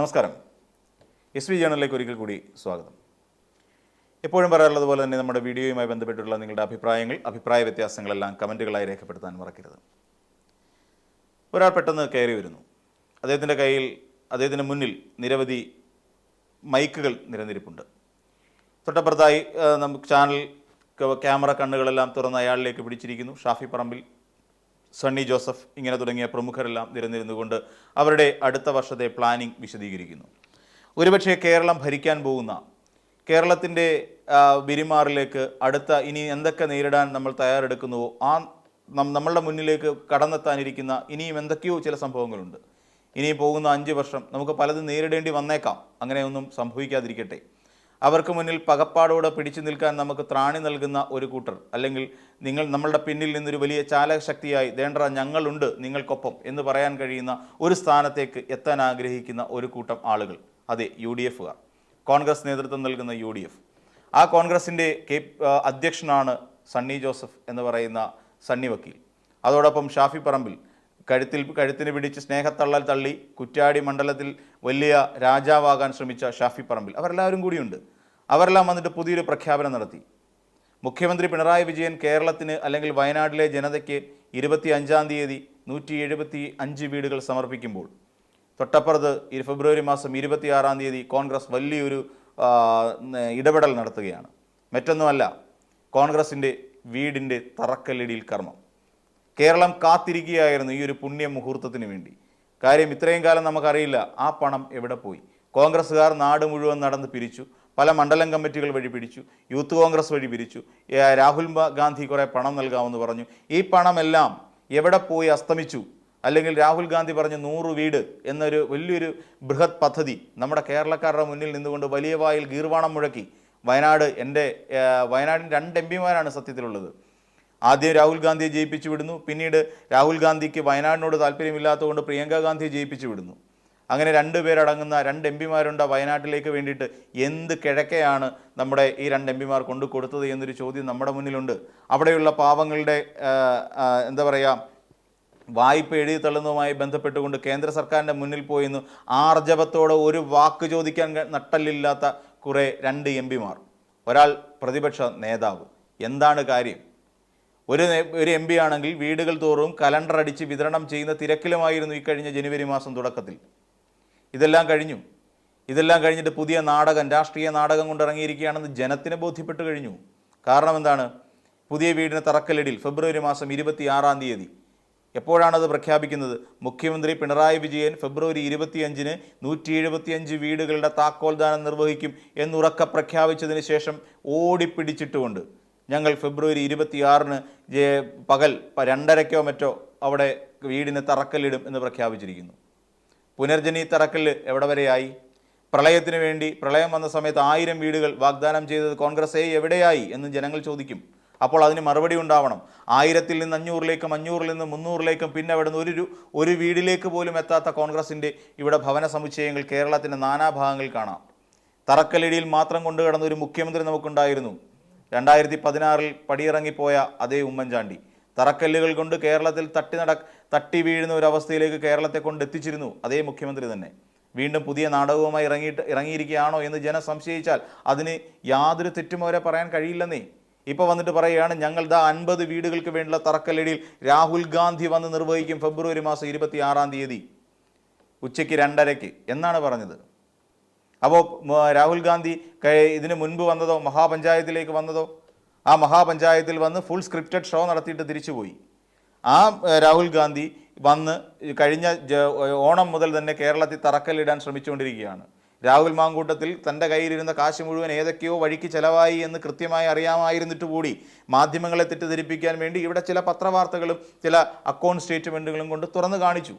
നമസ്കാരം. S V ജേണലിലേക്ക് ഒരിക്കൽ കൂടി സ്വാഗതം. എപ്പോഴും പറയാറുള്ളത് പോലെ തന്നെ നമ്മുടെ വീഡിയോയുമായി ബന്ധപ്പെട്ടുള്ള നിങ്ങളുടെ അഭിപ്രായങ്ങൾ അഭിപ്രായ വ്യത്യാസങ്ങളെല്ലാം കമന്റുകളായി രേഖപ്പെടുത്താൻ മറക്കരുത്. ഒരാൾ പെട്ടെന്ന് കയറി വരുന്നു. അദ്ദേഹത്തിന്റെ കയ്യിൽ അദ്ദേഹത്തിന്റെ മുന്നിൽ നിരവധി മൈക്കുകൾ നിരന്നിരിപ്പുണ്ട്. തൊട്ടപ്പുറത്തായി നമുക്ക് ചാനൽ ക്യാമറ കണ്ണുകളെല്ലാം തുറന്ന് അയാളിലേക്ക് പിടിച്ചിരിക്കുന്നു. ഷാഫി പറമ്പിൽ സണ്ണി ജോസഫ് ഇങ്ങനെ തുടങ്ങിയ പ്രമുഖരെല്ലാം നിരന്നിരുന്നുകൊണ്ട് അവരുടെ അടുത്ത വർഷത്തെ പ്ലാനിംഗ് വിശദീകരിക്കുന്നു. ഒരുപക്ഷെ കേരളം ഭരിക്കാൻ പോകുന്ന കേരളത്തിന്റെ വിരിമാറിലേക്ക് അടുത്ത ഇനി എന്തൊക്കെ നേരിടാൻ നമ്മൾ തയ്യാറെടുക്കുന്നുവോ ആ നമ്മളുടെ മുന്നിലേക്ക് കടന്നെത്താനിരിക്കുന്ന ഇനിയും എന്തൊക്കെയോ ചില സംഭവങ്ങളുണ്ട്. ഇനി പോകുന്ന അഞ്ച് വർഷം നമുക്ക് പലതും നേരിടേണ്ടി വന്നേക്കാം. അങ്ങനെയൊന്നും സംഭവിക്കാതിരിക്കട്ടെ. അവർക്ക് മുന്നിൽ പകപ്പാടോടെ പിടിച്ചു നിൽക്കാൻ നമുക്ക് ത്രാണി നൽകുന്ന ഒരു കൂട്ടർ. അല്ലെങ്കിൽ നിങ്ങൾ നമ്മളുടെ പിന്നിൽ നിന്നൊരു വലിയ ചാലകശക്തിയായി വേണ്ട ഞങ്ങളുണ്ട് നിങ്ങൾക്കൊപ്പം എന്ന് പറയാൻ കഴിയുന്ന ഒരു സ്ഥാനത്തേക്ക് എത്താൻ ആഗ്രഹിക്കുന്ന ഒരു കൂട്ടം ആളുകൾ. അതെ യു ഡി എഫുകാർ. കോൺഗ്രസ് നേതൃത്വം നൽകുന്ന യു ഡി എഫ്. ആ കോൺഗ്രസിന്റെ കെ അധ്യക്ഷനാണ് സണ്ണി ജോസഫ് എന്ന് പറയുന്ന സണ്ണി വക്കീൽ. അതോടൊപ്പം ഷാഫി പറമ്പിൽ കഴുത്തിൽ കഴുത്തിന് പിടിച്ച് സ്നേഹത്തള്ളൽ തള്ളി കുറ്റാടി മണ്ഡലത്തിൽ വലിയ രാജാവാകാൻ ശ്രമിച്ച ഷാഫി പറമ്പിൽ. അവരെല്ലാവരും കൂടിയുണ്ട്. അവരെല്ലാം വന്നിട്ട് പുതിയൊരു പ്രഖ്യാപനം നടത്തി. മുഖ്യമന്ത്രി പിണറായി വിജയൻ കേരളത്തിന് അല്ലെങ്കിൽ വയനാട്ടിലെ ജനതയ്ക്ക് ഇരുപത്തി അഞ്ചാം തീയതി നൂറ്റി എഴുപത്തി അഞ്ച് വീടുകൾ സമർപ്പിക്കുമ്പോൾ തൊട്ടപ്പുറത്ത് ഫെബ്രുവരി മാസം ഇരുപത്തിയാറാം തീയതി കോൺഗ്രസ് വലിയൊരു ഇടപെടൽ നടത്തുകയാണ്. മറ്റൊന്നുമല്ല കോൺഗ്രസിന്റെ വീടിന്റെ തറക്കല്ലിടിയിൽ കർമ്മം. കേരളം കാത്തിരിക്കുകയായിരുന്നു ഈ ഒരു പുണ്യ മുഹൂർത്തത്തിന് വേണ്ടി. കാര്യം ഇത്രയും കാലം നമുക്കറിയില്ല ആ പണം എവിടെ പോയി? കോൺഗ്രസ്സുകാർ നാട് മുഴുവൻ നടന്ന് പിരിച്ചു പല മണ്ഡലം കമ്മിറ്റികൾ വഴി പിരിച്ചു യൂത്ത് കോൺഗ്രസ് വഴി പിരിച്ചു രാഹുൽ ഗാന്ധി കുറേ പണം നൽകാമെന്ന് പറഞ്ഞു. ഈ പണമെല്ലാം എവിടെ പോയി അസ്തമിച്ചു? അല്ലെങ്കിൽ രാഹുൽ ഗാന്ധി പറഞ്ഞ നൂറ് വീട് എന്നൊരു വലിയൊരു ബൃഹത് പദ്ധതി നമ്മുടെ കേരളക്കാരുടെ മുന്നിൽ നിന്നുകൊണ്ട് വലിയ വായിൽ ഗീർവാണം മുഴക്കി. വയനാട് എന്റെ വയനാടിന്റെ രണ്ട് എം പിമാരാണ് സത്യത്തിലുള്ളത്. ആദ്യം രാഹുൽ ഗാന്ധിയെ ജയിപ്പിച്ചു വിടുന്നു. പിന്നീട് രാഹുൽ ഗാന്ധിക്ക് വയനാടിനോട് താല്പര്യമില്ലാത്തതുകൊണ്ട് പ്രിയങ്ക ഗാന്ധിയെ ജയിപ്പിച്ചു വിടുന്നു. അങ്ങനെ രണ്ട് പേരടങ്ങുന്ന രണ്ട് എം പിമാരുണ്ട് വയനാട്ടിലേക്ക് വേണ്ടിയിട്ട് എന്ത് കിഴക്കെയാണ് നമ്മുടെ ഈ രണ്ട് എം പിമാർ കൊണ്ടു കൊടുത്തത് എന്നൊരു ചോദ്യം നമ്മുടെ മുന്നിലുണ്ട്. അവിടെയുള്ള പാവങ്ങളുടെ എന്താ പറയുക വായ്പ എഴുതി തള്ളുന്നതുമായി ബന്ധപ്പെട്ടുകൊണ്ട് കേന്ദ്ര സർക്കാരിന്റെ മുന്നിൽ പോയിന്ന് ആർജവത്തോടെ ഒരു വാക്ക് ചോദിക്കാൻ നട്ടല്ലില്ലാത്ത കുറേ രണ്ട് എം പിമാർ. ഒരാൾ പ്രതിപക്ഷ നേതാവ്. എന്താണ് കാര്യം? ഒരു ഒരു എം പി ആണെങ്കിൽ വീടുകൾ തോറും കലണ്ടർ അടിച്ച് വിതരണം ചെയ്യുന്ന തിരക്കിലുമായിരുന്നു ഈ കഴിഞ്ഞ ജനുവരി മാസം തുടക്കത്തിൽ. ഇതെല്ലാം കഴിഞ്ഞു. ഇതെല്ലാം കഴിഞ്ഞിട്ട് പുതിയ നാടകം രാഷ്ട്രീയ നാടകം കൊണ്ട് ഇറങ്ങിയിരിക്കുകയാണെന്ന് ജനത്തിന് ബോധ്യപ്പെട്ട് കഴിഞ്ഞു. കാരണം എന്താണ്? പുതിയ വീടിന് തറക്കല്ലിടിൽ ഫെബ്രുവരി മാസം ഇരുപത്തി ആറാം തീയതി. എപ്പോഴാണത് പ്രഖ്യാപിക്കുന്നത്? മുഖ്യമന്ത്രി പിണറായി വിജയൻ ഫെബ്രുവരി ഇരുപത്തിയഞ്ചിന് നൂറ്റി എഴുപത്തിയഞ്ച് വീടുകളുടെ താക്കോൽദാനം നിർവഹിക്കും എന്നുറക്ക പ്രഖ്യാപിച്ചതിന് ശേഷം ഓടിപ്പിടിച്ചിട്ടുകൊണ്ട് ഞങ്ങൾ ഫെബ്രുവരി ഇരുപത്തിയാറിന് പകൽ രണ്ടരയ്ക്കോ മറ്റോ അവിടെ വീടിന് തറക്കല്ലിടും എന്ന് പ്രഖ്യാപിച്ചിരിക്കുന്നു. പുനർജനി തറക്കല്ല് എവിടെ വരെയായി പ്രളയത്തിന് വേണ്ടി പ്രളയം വന്ന സമയത്ത് ആയിരം വീടുകൾ വാഗ്ദാനം ചെയ്തത് കോൺഗ്രസ് എവിടെയായി എന്ന് ജനങ്ങൾ ചോദിക്കും. അപ്പോൾ അതിന് മറുപടി ഉണ്ടാവണം. ആയിരത്തിൽ നിന്ന് അഞ്ഞൂറിലേക്കും അഞ്ഞൂറിൽ നിന്ന് മുന്നൂറിലേക്കും പിന്നെ അവിടെ നിന്ന് ഒരു ഒരു വീടിലേക്ക് പോലും എത്താത്ത കോൺഗ്രസിന്റെ ഇവിടെ ഭവന സമുച്ചയങ്ങൾ കേരളത്തിന്റെ നാനാഭാഗങ്ങളിൽ കാണാം. തറക്കല്ലിടിയിൽ മാത്രം കൊണ്ടു കിടന്ന ഒരു മുഖ്യമന്ത്രി നമുക്കുണ്ടായിരുന്നു. രണ്ടായിരത്തി പതിനാറിൽ പടിയിറങ്ങിപ്പോയ അതേ ഉമ്മൻചാണ്ടി. തറക്കല്ലുകൾ കൊണ്ട് കേരളത്തിൽ തട്ടി നട തട്ടി വീഴുന്ന ഒരു അവസ്ഥയിലേക്ക് കേരളത്തെ കൊണ്ട് എത്തിച്ചിരുന്നു അതേ മുഖ്യമന്ത്രി തന്നെ. വീണ്ടും പുതിയ നാടകവുമായി ഇറങ്ങിയിട്ട് ഇറങ്ങിയിരിക്കുകയാണോ എന്ന് ജനം സംശയിച്ചാൽ അതിന് യാതൊരു തെറ്റും അവരെ പറയാൻ കഴിയില്ലെന്നേ. ഇപ്പോൾ വന്നിട്ട് പറയുകയാണ് ഞങ്ങൾ ദാ അൻപത് വീടുകൾക്ക് വേണ്ടിയുള്ള തറക്കല്ലിടിയിൽ രാഹുൽ ഗാന്ധി വന്ന് നിർവഹിക്കും ഫെബ്രുവരി മാസം ഇരുപത്തി ആറാം തീയതി. ഉച്ചയ്ക്ക് രണ്ടരയ്ക്ക്. എന്നാണ് പറഞ്ഞത്. അപ്പോൾ രാഹുൽ ഗാന്ധി ഇതിന് മുൻപ് വന്നതോ മഹാപഞ്ചായത്തിലേക്ക് വന്നതോ ആ മഹാപഞ്ചായത്തിൽ വന്ന് ഫുൾ സ്ക്രിപ്റ്റഡ് ഷോ നടത്തിയിട്ട് തിരിച്ചുപോയി. ആ രാഹുൽ ഗാന്ധി വന്ന് കഴിഞ്ഞ ഓണം മുതൽ തന്നെ കേരളത്തിൽ തറക്കല്ലിടാൻ ശ്രമിച്ചുകൊണ്ടിരിക്കുകയാണ്. രാഹുൽ മാങ്കൂട്ടത്തിൽ തന്റെ കയ്യിലിരുന്ന കാശ് മുഴുവൻ ഏതൊക്കെയോ വഴിക്ക് ചിലവായി എന്ന് കൃത്യമായി അറിയാമായിരുന്നിട്ട് കൂടി മാധ്യമങ്ങളെ തെറ്റിദ്ധരിപ്പിക്കാൻ വേണ്ടി ഇവിടെ ചില പത്രവാർത്തകളും ചില അക്കൗണ്ട് സ്റ്റേറ്റ്മെന്റുകളും കൊണ്ട് തുറന്നു കാണിച്ചു.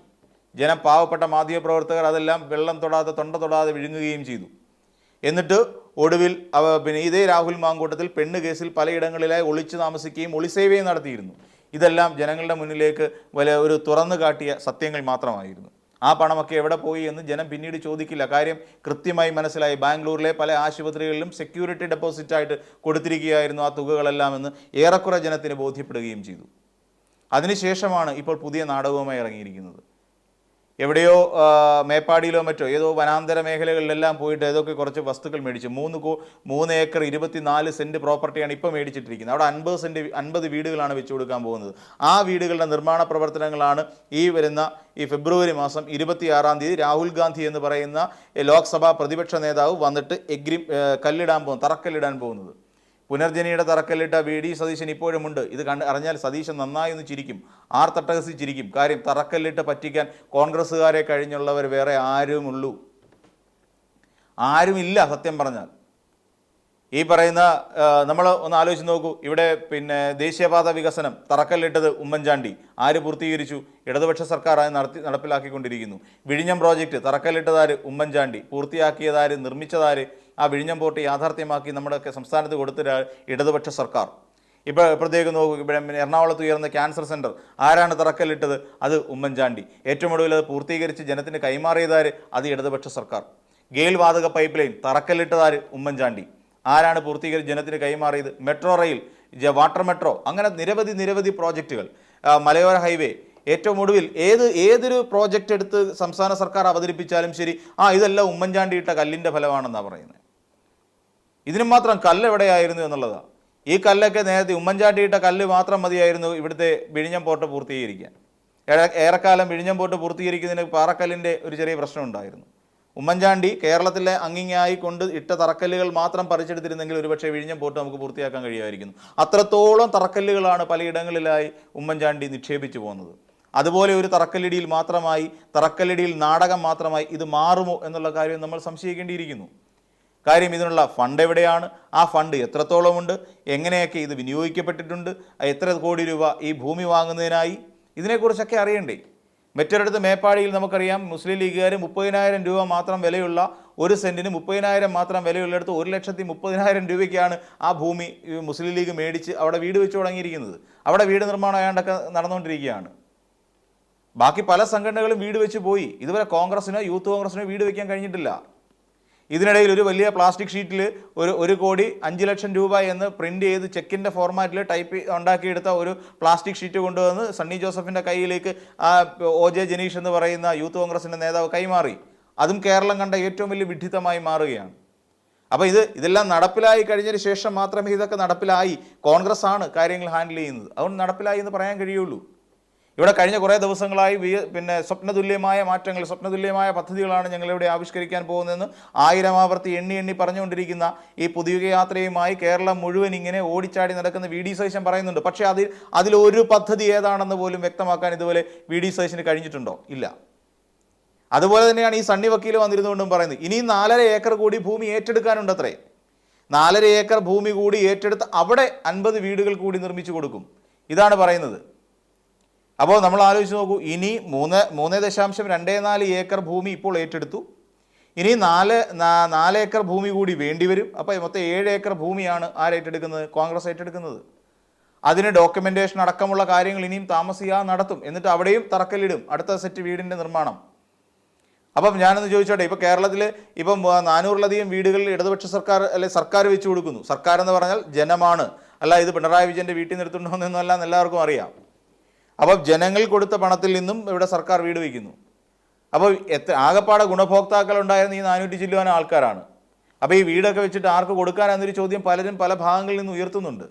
ജനം പാവപ്പെട്ട മാധ്യമപ്രവർത്തകർ അതെല്ലാം വെള്ളം തൊടാതെ തൊണ്ട തൊടാതെ വിഴുങ്ങുകയും ചെയ്തു. എന്നിട്ട് ഒടുവിൽ പിന്നെ ഇതേ രാഹുൽ മാങ്കൂട്ടത്തിൽ പെണ്ണ് കേസിൽ പലയിടങ്ങളിലായി ഒളിച്ചു താമസിക്കുകയും ഒളിസേവയും നടത്തിയിരുന്നു. ഇതെല്ലാം ജനങ്ങളുടെ മുന്നിലേക്ക് വലിയ ഒരു തുറന്നു കാട്ടിയ സത്യങ്ങൾ മാത്രമായിരുന്നു. ആ പണമൊക്കെ എവിടെ പോയി എന്ന് ജനം പിന്നീട് ചോദിക്കില്ല. കാര്യം കൃത്യമായി മനസ്സിലായി. ബാംഗ്ലൂരിലെ പല ആശുപത്രികളിലും സെക്യൂരിറ്റി ഡെപ്പോസിറ്റായിട്ട് കൊടുത്തിരിക്കുകയായിരുന്നു ആ തുകകളെല്ലാം എന്ന് ഏറെക്കുറെ ജനത്തിന് ബോധ്യപ്പെടുകയും ചെയ്തു. അതിനുശേഷമാണ് ഇപ്പോൾ പുതിയ നാടകവുമായി ഇറങ്ങിയിരിക്കുന്നത്. എവിടെയോ മേപ്പാടിയിലോ മറ്റോ ഏതോ വനാന്തര മേഖലകളിലെല്ലാം പോയിട്ട് ഏതൊക്കെ കുറച്ച് വസ്തുക്കൾ മേടിച്ചു. മൂന്ന് കോ മൂന്ന് ഏക്കർ ഇരുപത്തിനാല് സെന്റ് പ്രോപ്പർട്ടിയാണ് ഇപ്പോൾ മേടിച്ചിട്ടിരിക്കുന്നത്. അവിടെ അൻപത് സെന്റ് അൻപത് വീടുകളാണ് വെച്ചു കൊടുക്കാൻ പോകുന്നത്. ആ വീടുകളുടെ നിർമ്മാണ പ്രവർത്തനങ്ങളാണ് ഈ വരുന്ന ഈ ഫെബ്രുവരി മാസം ഇരുപത്തിയാറാം തീയതി രാഹുൽ ഗാന്ധി എന്ന് പറയുന്ന ലോക്സഭാ പ്രതിപക്ഷ നേതാവ് വന്നിട്ട് എഗ്രി കല്ലിടാൻ പോകും തറക്കല്ലിടാൻ പോകുന്നത്. പുനർജനിയുടെ തറക്കല്ലിട്ട വി ഡി സതീശൻ ഇപ്പോഴുമുണ്ട്. ഇത് കണ്ട് അറിഞ്ഞാൽ സതീശൻ നന്നായി ഒന്ന് ചിരിക്കും. ആർ തട്ടകസി ചിരിക്കും. കാര്യം തറക്കല്ലിട്ട് പറ്റിക്കാൻ കോൺഗ്രസ്സുകാരെ കഴിഞ്ഞുള്ളവർ വേറെ ആരുമുള്ളൂ. ആരുമില്ല സത്യം പറഞ്ഞാൽ. ഈ പറയുന്ന നമ്മൾ ഒന്ന് ആലോചിച്ച് നോക്കൂ. ഇവിടെ പിന്നെ ദേശീയപാത വികസനം തറക്കല്ലിട്ടത് ഉമ്മൻചാണ്ടി. ആര് പൂർത്തീകരിച്ചു? ഇടതുപക്ഷ സർക്കാർ അത് നടത്തി നടപ്പിലാക്കിക്കൊണ്ടിരിക്കുന്നു. വിഴിഞ്ഞം പ്രോജക്റ്റ് തറക്കല്ലിട്ടതാര് ഉമ്മൻചാണ്ടി? പൂർത്തിയാക്കിയതാര് നിർമ്മിച്ചതാര്? ആ വിഴിഞ്ഞം പോർട്ട് യാഥാർത്ഥ്യമാക്കി നമ്മുടെ ഒക്കെ സംസ്ഥാനത്ത് കൊടുത്ത ഇടതുപക്ഷ സർക്കാർ. ഇപ്പോൾ ഇപ്പോഴത്തേക്ക് നോക്കുക ഇവിടെ എറണാകുളത്ത് ഉയർന്ന ക്യാൻസർ സെന്റർ ആരാണ് തറക്കല്ലിട്ടത്? അത് ഉമ്മൻചാണ്ടി. ഏറ്റവും ഒടുവിൽ അത് പൂർത്തീകരിച്ച് ജനത്തിന് കൈമാറിയതാര്? അത് ഇടതുപക്ഷ സർക്കാർ. ഗെയിൽ വാതക പൈപ്പ് ലൈൻ തറക്കല്ലിട്ടതാര്? ഉമ്മൻചാണ്ടി. ആരാണ് പൂർത്തീകരിച്ച് ജനത്തിന് കൈമാറിയത്? Metro rail water metro. അങ്ങനെ നിരവധി നിരവധി പ്രോജക്റ്റുകൾ. മലയോര ഹൈവേ. ഏറ്റവും ഒടുവിൽ ഏത് ഏതൊരു പ്രോജക്റ്റ് എടുത്ത് സംസ്ഥാന സർക്കാർ അവതരിപ്പിച്ചാലും ശരി ആ ഇതെല്ലാം ഉമ്മൻചാണ്ടി ഇട്ട കല്ലിന്റെ ഫലമാണെന്നാണ് പറയുന്നത് ഇതിനും മാത്രം കല്ല് എവിടെയായിരുന്നു എന്നുള്ളതാണ്. ഈ കല്ലൊക്കെ നേരത്തെ ഉമ്മൻചാട്ടിയിട്ട കല്ല് മാത്രം മതിയായിരുന്നു ഇവിടുത്തെ വിഴിഞ്ഞം പോർട്ട് പൂർത്തീകരിക്കാൻ. ഏറെ- ഏറെക്കാലം വിഴിഞ്ഞം പോർട്ട് പൂർത്തീകരിക്കുന്നതിന് പാറക്കല്ലിന്റെ ഒരു ചെറിയ പ്രശ്നം ഉണ്ടായിരുന്നു. ഉമ്മൻചാണ്ടി കേരളത്തിലെ അങ്ങിങ്ങായി കൊണ്ട് ഇട്ട തറക്കല്ലുകൾ മാത്രം പറിച്ചെടുത്തിരുന്നെങ്കിൽ ഒരുപക്ഷെ വിഴിഞ്ഞം പോർട്ട് നമുക്ക് പൂർത്തിയാക്കാൻ കഴിയുമായിരിക്കുന്നു. അത്രത്തോളം തറക്കല്ലുകളാണ് പലയിടങ്ങളിലായി ഉമ്മൻചാണ്ടി നിക്ഷേപിച്ചു പോകുന്നത്. അതുപോലെ ഒരു തറക്കല്ലിടിയിൽ മാത്രമായി തറക്കല്ലിടിയിൽ നാടകം മാത്രമായി ഇത് മാറുമോ എന്നുള്ള കാര്യം നമ്മൾ സംശയിക്കേണ്ടിയിരിക്കുന്നു. കാര്യം ഇതിനുള്ള ഫണ്ട് എവിടെയാണ്? ആ ഫണ്ട് എത്രത്തോളമുണ്ട്? എങ്ങനെയൊക്കെ ഇത് വിനിയോഗിക്കപ്പെട്ടിട്ടുണ്ട്? എത്ര കോടി രൂപ ഈ ഭൂമി വാങ്ങുന്നതിനായി? ഇതിനെക്കുറിച്ചൊക്കെ അറിയണ്ടേ? മറ്റൊരിടത്ത് മേപ്പാടിയിൽ നമുക്കറിയാം മുസ്ലിം ലീഗുകാർ മുപ്പതിനായിരം രൂപ മാത്രം വിലയുള്ള ഒരു സെന്റിന് മുപ്പതിനായിരം മാത്രം വിലയുള്ളിടത്ത് ഒരു ലക്ഷത്തി മുപ്പതിനായിരം രൂപയ്ക്കാണ് ആ ഭൂമി മുസ്ലിം ലീഗ് മേടിച്ച് അവിടെ വീട് വെച്ച് തുടങ്ങിയിരിക്കുന്നത്. അവിടെ വീട് നിർമ്മാണം അയാണ്ടൊക്കെ നടന്നുകൊണ്ടിരിക്കുകയാണ്. ബാക്കി പല സംഘടനകളും വീട് വെച്ച് പോയി. ഇതുവരെ കോൺഗ്രസ്സിനോ യൂത്ത് കോൺഗ്രസ്സിനോ വീട് വയ്ക്കാൻ കഴിഞ്ഞിട്ടില്ല. ഇതിനിടയിൽ ഒരു വലിയ പ്ലാസ്റ്റിക് ഷീറ്റിൽ ഒരു ഒരു കോടി അഞ്ച് ലക്ഷം രൂപ എന്ന് പ്രിന്റ് ചെയ്ത് ചെക്കിന്റെ ഫോർമാറ്റിൽ ടൈപ്പ് ഉണ്ടാക്കിയെടുത്ത ഒരു പ്ലാസ്റ്റിക് ഷീറ്റ് കൊണ്ടുവന്ന് സണ്ണി ജോസഫിന്റെ കയ്യിലേക്ക് ആ ഒ ജെ ജനീഷ് എന്ന് പറയുന്ന യൂത്ത് കോൺഗ്രസിന്റെ നേതാവ് കൈമാറി. അതും കേരളം കണ്ട ഏറ്റവും വലിയ വിഡ്ഢിത്തമായി മാറുകയാണ്. അപ്പോൾ ഇത് ഇതെല്ലാം നടപ്പിലായി കഴിഞ്ഞതിന് ശേഷം മാത്രമേ ഇതൊക്കെ നടപ്പിലായി. കോൺഗ്രസ് ആണ് കാര്യങ്ങൾ ഹാൻഡിൽ ചെയ്യുന്നത്. അതുകൊണ്ട് നടപ്പിലായി എന്ന് പറയാൻ കഴിയുള്ളൂ. ഇവിടെ കഴിഞ്ഞ കുറേ ദിവസങ്ങളായി പിന്നെ സ്വപ്നതുല്യമായ മാറ്റങ്ങൾ സ്വപ്നതുല്യമായ പദ്ധതികളാണ് ഞങ്ങളിവിടെ ആവിഷ്കരിക്കാൻ പോകുന്നതെന്ന് ആയിരം ആവർത്തി എണ്ണി എണ്ണി പറഞ്ഞുകൊണ്ടിരിക്കുന്ന ഈ പുതിയ യാത്രയുമായി കേരളം മുഴുവൻ ഇങ്ങനെ ഓടിച്ചാടി നടക്കുന്ന വി ഡി സതീശൻ പറയുന്നുണ്ട്. പക്ഷേ അതിൽ അതിലൊരു പദ്ധതി ഏതാണെന്ന് പോലും വ്യക്തമാക്കാൻ ഇതുപോലെ വി ഡി സതീശന് കഴിഞ്ഞിട്ടുണ്ടോ? ഇല്ല. അതുപോലെ തന്നെയാണ് ഈ സണ്ണി വക്കീൽ വന്നിരുന്നുകൊണ്ടും പറയുന്നത്. ഇനിയും നാലര ഏക്കർ കൂടി ഭൂമി ഏറ്റെടുക്കാനുണ്ട് അത്രേ നാലര ഏക്കർ ഭൂമി കൂടി ഏറ്റെടുത്ത് അവിടെ അൻപത് വീടുകൾ കൂടി നിർമ്മിച്ചു കൊടുക്കും. ഇതാണ് പറയുന്നത്. അപ്പോൾ നമ്മൾ ആലോചിച്ച് നോക്കൂ ഇനി മൂന്ന് മൂന്ന് ദശാംശം രണ്ടേ നാല് ഏക്കർ ഭൂമി ഇപ്പോൾ ഏറ്റെടുത്തു. ഇനി നാല് നാല് ഏക്കർ ഭൂമി കൂടി വേണ്ടിവരും അപ്പോൾ മൊത്തം ഏഴ് ഏക്കർ ഭൂമിയാണ് ആരേറ്റെടുക്കുന്നത് കോൺഗ്രസ് ഏറ്റെടുക്കുന്നത്. അതിന് ഡോക്യുമെന്റേഷൻ അടക്കമുള്ള കാര്യങ്ങൾ ഇനിയും താമസിയാതെ നടത്തും. എന്നിട്ട് അവിടെയും തറക്കല്ലിടും. അടുത്ത സെറ്റ് വീടിന്റെ നിർമ്മാണം. അപ്പം ഞാനൊന്ന് ചോദിച്ചോട്ടെ ഇപ്പോൾ കേരളത്തിൽ ഇപ്പം നാനൂറിലധികം വീടുകളിൽ ഇടതുപക്ഷ സർക്കാർ അല്ലെ സർക്കാർ വെച്ച് കൊടുക്കുന്നു. സർക്കാർ എന്ന് പറഞ്ഞാൽ ജനമാണ്. അല്ല ഇത് പിണറായി വിജയന്റെ വീട്ടിൽ നിർത്തുന്നുണ്ടെന്നല്ല എല്ലാവർക്കും അറിയാം. അപ്പോൾ ജനങ്ങൾ കൊടുത്ത പണത്തിൽ നിന്നും ഇവിടെ സർക്കാർ വീട് വയ്ക്കുന്നു. അപ്പോൾ എത്ര ആകപ്പാടെ ഗുണഭോക്താക്കൾ ഉണ്ടായിരുന്ന ഈ നാനൂറ്റി ചില്ലുവാൻ ആൾക്കാരാണ്. അപ്പോൾ ഈ വീടൊക്കെ വെച്ചിട്ട് ആർക്ക് കൊടുക്കാനെന്നൊരു ചോദ്യം പലരും പല ഭാഗങ്ങളിൽ നിന്ന് ഉയർത്തുന്നുണ്ട്.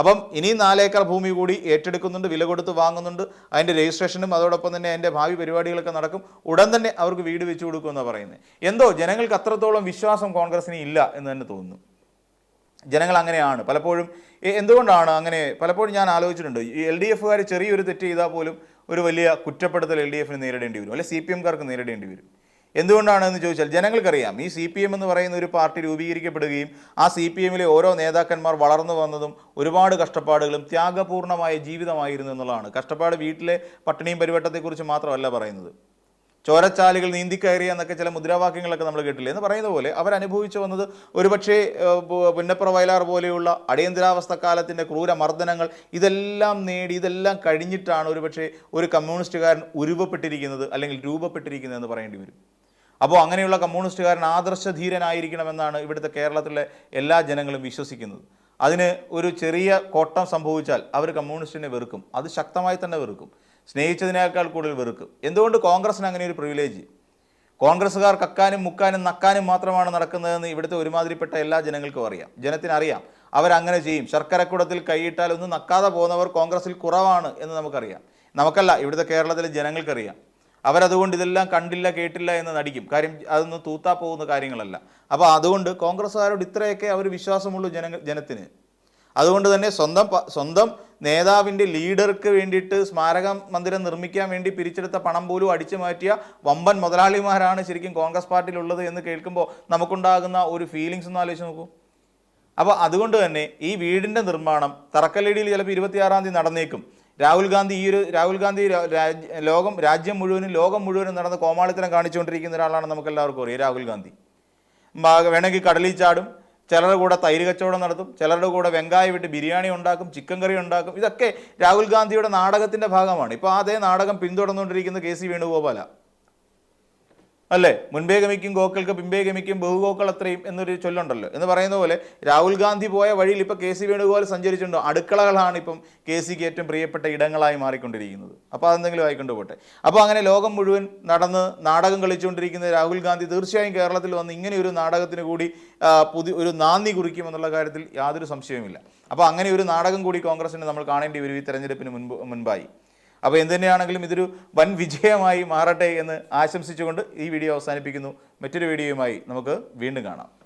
അപ്പം ഇനി നാലേക്കർ ഭൂമി കൂടി ഏറ്റെടുക്കുന്നുണ്ട് വില കൊടുത്ത് വാങ്ങുന്നുണ്ട് അതിന്റെ രജിസ്ട്രേഷനും അതോടൊപ്പം തന്നെ അതിന്റെ ഭാവി പരിപാടികളൊക്കെ നടക്കും ഉടൻ തന്നെ അവർക്ക് വീട് വെച്ചു കൊടുക്കുമെന്നാണ് പറയുന്നത്. എന്തോ ജനങ്ങൾക്ക് അത്രത്തോളം വിശ്വാസം കോൺഗ്രസിന് ഇല്ല എന്ന് തന്നെ തോന്നുന്നു. ജനങ്ങൾ അങ്ങനെയാണ് പലപ്പോഴും എന്തുകൊണ്ടാണ് അങ്ങനെ പലപ്പോഴും ഞാൻ ആലോചിച്ചിട്ടുണ്ട്. ഈ എൽ ഡി എഫുകാർ ചെറിയൊരു തെറ്റ് ചെയ്താൽ പോലും ഒരു വലിയ കുറ്റപ്പെടുത്തൽ എൽ ഡി എഫിന് നേരിടേണ്ടി വരും അല്ലെ സി പി എംകാർക്ക് നേരിടേണ്ടി വരും. എന്തുകൊണ്ടാണെന്ന് ചോദിച്ചാൽ ജനങ്ങൾക്കറിയാം ഈ സി പി എം എന്ന് പറയുന്ന ഒരു പാർട്ടി രൂപീകരിക്കപ്പെടുകയും ആ സി പി എമ്മിലെ ഓരോ നേതാക്കന്മാർ വളർന്നു വന്നതും ഒരുപാട് കഷ്ടപ്പാടുകളും ത്യാഗപൂർണമായ ജീവിതമായിരുന്നു എന്നുള്ളതാണ്. കഷ്ടപ്പാട് വീട്ടിലെ പട്ടിണിയും പരിവട്ടത്തെക്കുറിച്ച് മാത്രമല്ല പറയുന്നത്. ചോരച്ചാലുകൾ നീന്തിക്കയറി എന്നൊക്കെ ചില മുദ്രാവാക്യങ്ങളൊക്കെ നമ്മൾ കേട്ടില്ലേ? എന്ന് പറയുന്ന പോലെ അവരനുഭവിച്ചു വന്നത് ഒരുപക്ഷേ പുന്നപ്ര വയലാർ പോലെയുള്ള അടിയന്തരാവസ്ഥ കാലത്തിന്റെ ക്രൂരമർദ്ദനങ്ങൾ ഇതെല്ലാം നേടി ഇതെല്ലാം കഴിഞ്ഞിട്ടാണ് ഒരുപക്ഷേ ഒരു കമ്മ്യൂണിസ്റ്റുകാരൻ ഉരുവപ്പെട്ടിരിക്കുന്നത് അല്ലെങ്കിൽ രൂപപ്പെട്ടിരിക്കുന്നത് എന്ന് പറയേണ്ടി വരും. അപ്പോൾ അങ്ങനെയുള്ള കമ്മ്യൂണിസ്റ്റുകാരൻ ആദർശധീരനായിരിക്കണമെന്നാണ് ഇവിടുത്തെ കേരളത്തിലെ എല്ലാ ജനങ്ങളും വിശ്വസിക്കുന്നത്. അതിന് ഒരു ചെറിയ കോട്ടം സംഭവിച്ചാൽ അവർ കമ്മ്യൂണിസ്റ്റിനെ വെറുക്കും. അത് ശക്തമായി തന്നെ വെറുക്കും. സ്നേഹിച്ചതിനേക്കാൾ കൂടുതൽ വെറുക്കും. എന്തുകൊണ്ട് കോൺഗ്രസ്സിന് അങ്ങനെ ഒരു പ്രിവിലേജ് കോൺഗ്രസ്സുകാർ കക്കാനും മുക്കാനും നക്കാനും മാത്രമാണ് നടക്കുന്നതെന്ന് ഇവിടുത്തെ ഒരുമാതിരിപ്പെട്ട എല്ലാ ജനങ്ങൾക്കും അറിയാം. ജനത്തിനറിയാം. അവരങ്ങനെ ചെയ്യും. ശർക്കരക്കുടത്തിൽ കൈയിട്ടാൽ ഒന്നും നക്കാതെ പോകുന്നവർ കോൺഗ്രസിൽ കുറവാണ് എന്ന് നമുക്കറിയാം. നമുക്കല്ല ഇവിടുത്തെ കേരളത്തിലെ ജനങ്ങൾക്കറിയാം. അവരതുകൊണ്ട് ഇതെല്ലാം കണ്ടില്ല കേട്ടില്ല എന്ന് നടിക്കും. കാര്യം അതൊന്നും തൂത്താ പോകുന്ന കാര്യങ്ങളല്ല. അപ്പോൾ അതുകൊണ്ട് കോൺഗ്രസ്സുകാരോട് ഇത്രയൊക്കെ അവർ വിശ്വാസമുള്ളൂ ജന ജനത്തിന്. അതുകൊണ്ട് തന്നെ സ്വന്തം സ്വന്തം നേതാവിന്റെ ലീഡർക്ക് വേണ്ടിയിട്ട് സ്മാരക മന്ദിരം നിർമ്മിക്കാൻ വേണ്ടി പിരിച്ചെടുത്ത പണം പോലും അടിച്ചു മാറ്റിയ വമ്പൻ മുതലാളിമാരാണ് ശരിക്കും കോൺഗ്രസ് പാർട്ടിയിലുള്ളത് എന്ന് കേൾക്കുമ്പോൾ നമുക്കുണ്ടാകുന്ന ഒരു ഫീലിങ്സ് ഒന്ന് ആലോചിച്ച് നോക്കൂ. അപ്പോൾ അതുകൊണ്ട് തന്നെ ഈ വീടിന്റെ നിർമ്മാണം തറക്കല്ലിടിയിൽ ചിലപ്പോൾ ഇരുപത്തിയാറാം തീയതി നടന്നേക്കും. രാഹുൽ ഗാന്ധി ഈ ഒരു രാഹുൽ ഗാന്ധി ലോകം രാജ്യം മുഴുവനും ലോകം മുഴുവനും നടന്ന കോമാളിത്തരം കാണിച്ചുകൊണ്ടിരിക്കുന്ന ഒരാളാണ് നമുക്ക് എല്ലാവർക്കും അറിയാം രാഹുൽ ഗാന്ധി. വേണമെങ്കിൽ കടലിൽ ചാടും ചിലരുടെ കൂടെ തൈര് കച്ചവടം നടത്തും ചിലരുടെ കൂടെ വെങ്കായം വിട്ട് ബിരിയാണി ഉണ്ടാക്കും ചിക്കൻ കറി ഉണ്ടാക്കും. ഇതൊക്കെ രാഹുൽ ഗാന്ധിയുടെ നാടകത്തിന്റെ ഭാഗമാണ്. ഇപ്പോൾ അതേ നാടകം പിന്തുടർന്നുകൊണ്ടിരിക്കുന്ന കെ സി വേണുഗോപാല. അല്ലേ? മുൻപേ ഗമിക്കും ഗോക്കൾക്ക് പിമ്പേ ഗമിക്കും ബഹുഗോക്കൾ അത്രയും എന്നൊരു ചൊല്ലുണ്ടല്ലോ. എന്ന് പറയുന്ന പോലെ രാഹുൽ ഗാന്ധി പോയ വഴിയിൽ ഇപ്പോൾ കെ സി വേണുഗോപാൽ സഞ്ചരിച്ചിട്ടുണ്ടോ. അടുക്കളകളാണ് ഇപ്പം കെ സിക്ക് ഏറ്റവും പ്രിയപ്പെട്ട ഇടങ്ങളായി മാറിക്കൊണ്ടിരിക്കുന്നത്. അപ്പോൾ അതെന്തെങ്കിലും ആയിക്കൊണ്ട് പോട്ടെ. അപ്പോൾ അങ്ങനെ ലോകം മുഴുവൻ നടന്ന് നാടകം കളിച്ചുകൊണ്ടിരിക്കുന്ന രാഹുൽ ഗാന്ധി തീർച്ചയായും കേരളത്തിൽ വന്ന് ഇങ്ങനെ ഒരു നാടകത്തിന് കൂടി പുതിയ ഒരു നാന്ദി കുറിക്കും എന്നുള്ള കാര്യത്തിൽ യാതൊരു സംശയവുമില്ല. അപ്പോൾ അങ്ങനെ ഒരു നാടകം കൂടി കോൺഗ്രസിന് നമ്മൾ കാണേണ്ടി വരും ഈ തെരഞ്ഞെടുപ്പിന് മുൻപ് മുൻപായി. അപ്പോൾ എന്തുതന്നെയാണെങ്കിലും ഇതൊരു വൻ വിജയമായി മാറട്ടെ എന്ന് ആശംസിച്ചുകൊണ്ട് ഈ വീഡിയോ അവസാനിപ്പിക്കുന്നു. മറ്റൊരു വീഡിയോയുമായി നമുക്ക് വീണ്ടും കാണാം.